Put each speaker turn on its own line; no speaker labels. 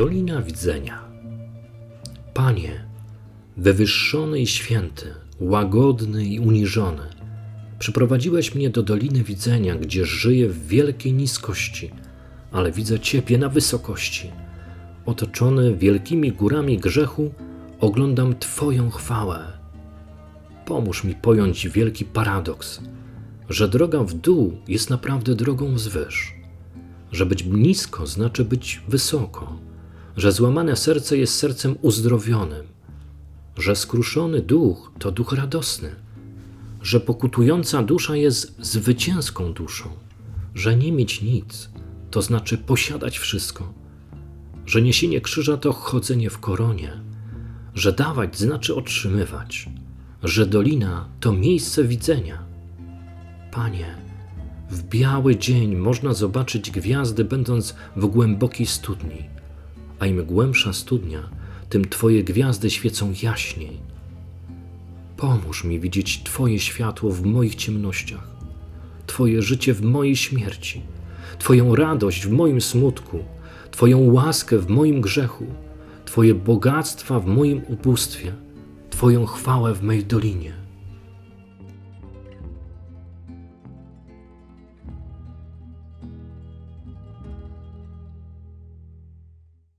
Dolina Widzenia. Panie, wywyższony i święty, łagodny i uniżony, przyprowadziłeś mnie do Doliny Widzenia, gdzie żyję w wielkiej niskości, ale widzę Ciebie na wysokości. Otoczony wielkimi górami grzechu, oglądam Twoją chwałę. Pomóż mi pojąć wielki paradoks, że droga w dół jest naprawdę drogą wzwyż, że być nisko znaczy być wysoko, że złamane serce jest sercem uzdrowionym, że skruszony duch to duch radosny, że pokutująca dusza jest zwycięską duszą, że nie mieć nic to znaczy posiadać wszystko, że niesienie krzyża to chodzenie w koronie, że dawać znaczy otrzymywać, że dolina to miejsce widzenia. Panie, w biały dzień można zobaczyć gwiazdy, będąc w głębokiej studni, a im głębsza studnia, tym Twoje gwiazdy świecą jaśniej. Pomóż mi widzieć Twoje światło w moich ciemnościach, Twoje życie w mojej śmierci, Twoją radość w moim smutku, Twoją łaskę w moim grzechu, Twoje bogactwa w moim ubóstwie, Twoją chwałę w mej dolinie.